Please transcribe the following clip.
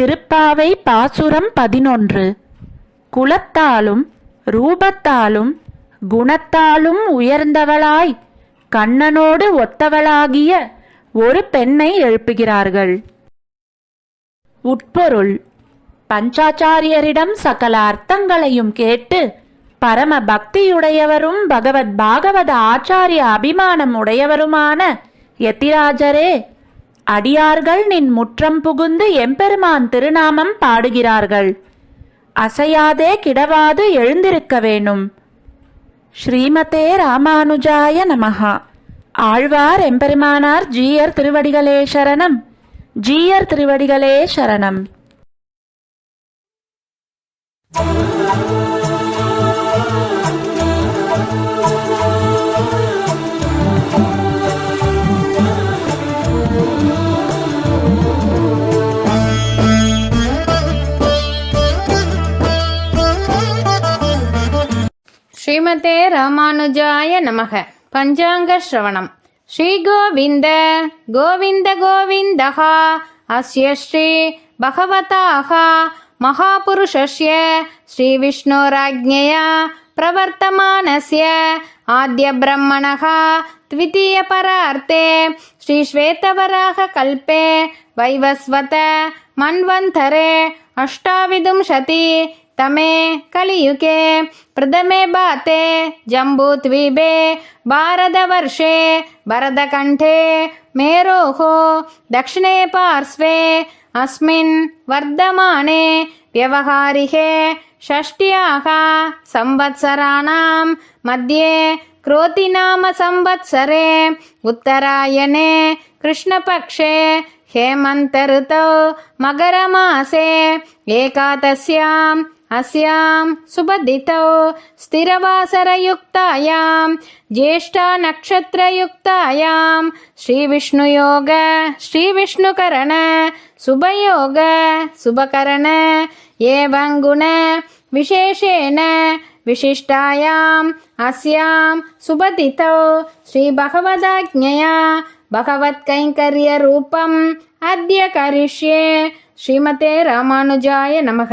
திருப்பாவை பாசுரம் பதினொன்று. குலத்தாலும் ரூபத்தாலும் குணத்தாலும் உயர்ந்தவளாய் கண்ணனோடு ஒத்தவளாகிய ஒரு பெண்ணை எழுப்புகிறார்கள். உட்பொருள். பஞ்சாச்சாரியரிடம் சகல அர்த்தங்களையும் கேட்டு பரம பக்தியுடையவரும் பகவத் பாகவத ஆச்சாரிய அபிமானம் உடையவருமான யத்திராஜரே அடியார்கள் நின் முற்றம் புகுந்து எம்பெருமான் திருநாமம் பாடுகிறார்கள். அசையாதே கிடவாது எழுந்திருக்க வேணும் ஸ்ரீமதே ராமானுஜாய நமஹா. ஆழ்வார் எம்பெருமானார் ஜீயர் திருவடிகளே சரணம். ஜீயர் திருவடிகளே சரணம். ஸ்ரீமதே ராமானுஜாய நமக பஞ்சாங்க ஸ்ரவணம் ஸ்ரீகோவிந்த கோவிந்த கோவிந்தः அஸ்ய ஸ்ரீ பகவதாः महापुरुषस्य श्रीविष्णोराज्ञया प्रवर्तमानस्य आद्यब्रह्मणः द्वितीयपरार्थे श्रीश्वेतवराहकल्पे वैवस्वत मन्वन्तरे अष्टाविंशति तमे कलियुगे प्रथमे बाते जम्बूद्वीपे भारतवर्षे भरतकण्ठे मेरोः दक्षिणे पार्श्वे अस्मिन् वर्धमाने व्यवहारिके षष्ट्याः संवत्सराणां मध्ये क्रोतिनाम संवत्सरे उत्तरायणे कृष्णपक्षे हेमन्तऋतौ मकरमासे एकादश्याम् अस्याम् सुभदितौ स्थिरवासरयुक्तायाम् ज्येष्ठानक्षत्रयुक्तायाम् श्रीविष्णुयोग श्रीविष्णुकरण सुभयोग गुण विशेषेण विशिष्टायाम् अस्याम् सुभदितौ श्रीभगवदाज्ञया भगवत्कैङ्कर्यरूपम् अद्य करिष्ये श्रीमते रामानुजाय नमः।